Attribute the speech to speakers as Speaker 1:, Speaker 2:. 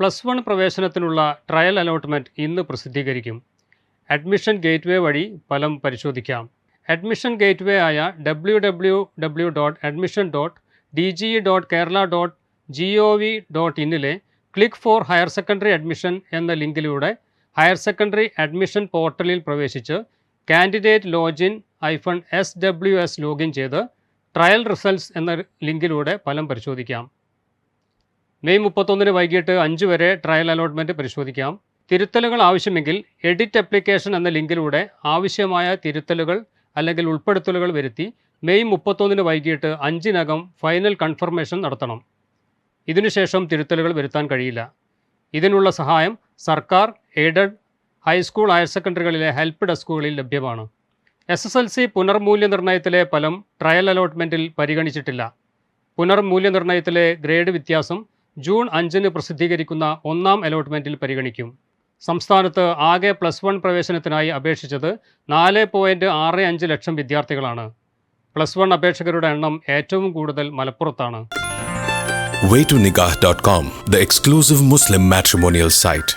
Speaker 1: Plus one പ്രവേശനത്തിനുള്ള trial allotment ഇന്ന് പ്രസിദ്ധീകരിക്കും. അഡ്മിഷൻ ഗേറ്റ്വേ വഴി ഫലം പരിശോധിക്കാം. അഡ്മിഷൻ ഗേറ്റ്വേ ആയ W W W dot admission dot D G dot Kerala dot G O V dot ഇന്നിലെ click for higher secondary admission എന്ന ലിങ്കിലൂടെ higher secondary admission പോർട്ടലിൽ പ്രവേശിച്ച് candidate login ഐഫൺ S W S login ചെയ്ത് trial results എന്ന ലിങ്കിലൂടെ ഫലം പരിശോധിക്കാം. May മുപ്പത്തൊന്നിന് വൈകിട്ട് അഞ്ച് വരെ ട്രയൽ അലോട്ട്മെന്റ് പരിശോധിക്കാം. തിരുത്തലുകൾ ആവശ്യമെങ്കിൽ എഡിറ്റ് അപ്ലിക്കേഷൻ എന്ന ലിങ്കിലൂടെ ആവശ്യമായ തിരുത്തലുകൾ അല്ലെങ്കിൽ ഉൾപ്പെടുത്തലുകൾ വരുത്തി മെയ് മുപ്പത്തൊന്നിന് വൈകിട്ട് അഞ്ചിനകം ഫൈനൽ കൺഫർമേഷൻ നടത്തണം. ഇതിനുശേഷം തിരുത്തലുകൾ വരുത്താൻ കഴിയില്ല. ഇതിനുള്ള സഹായം സർക്കാർ എയ്ഡഡ് ഹൈസ്കൂൾ ഹയർ സെക്കൻഡറികളിലെ ഹെൽപ്പ് ഡെസ്കുകളിൽ ലഭ്യമാണ്. എസ് എസ് എൽ സി പുനർമൂല്യനിർണയത്തിലെ ഫലം ട്രയൽ അലോട്ട്മെന്റിൽ പരിഗണിച്ചിട്ടില്ല. പുനർമൂല്യനിർണയത്തിലെ ഗ്രേഡ് വ്യത്യാസം ജൂൺ അഞ്ചിന് പ്രസിദ്ധീകരിക്കുന്ന ഒന്നാം അലോട്ട്മെന്റിൽ പരിഗണിക്കും. സംസ്ഥാനത്ത് ആകെ പ്ലസ് വൺ പ്രവേശനത്തിനായി അപേക്ഷിച്ചത് നാല് പോയിന്റ് ആറ് അഞ്ച് ലക്ഷം വിദ്യാർത്ഥികളാണ്. പ്ലസ് വൺ അപേക്ഷകരുടെ എണ്ണം ഏറ്റവും കൂടുതൽ മലപ്പുറത്താണ്.
Speaker 2: Waytonikah.com, the exclusive Muslim matrimonial site.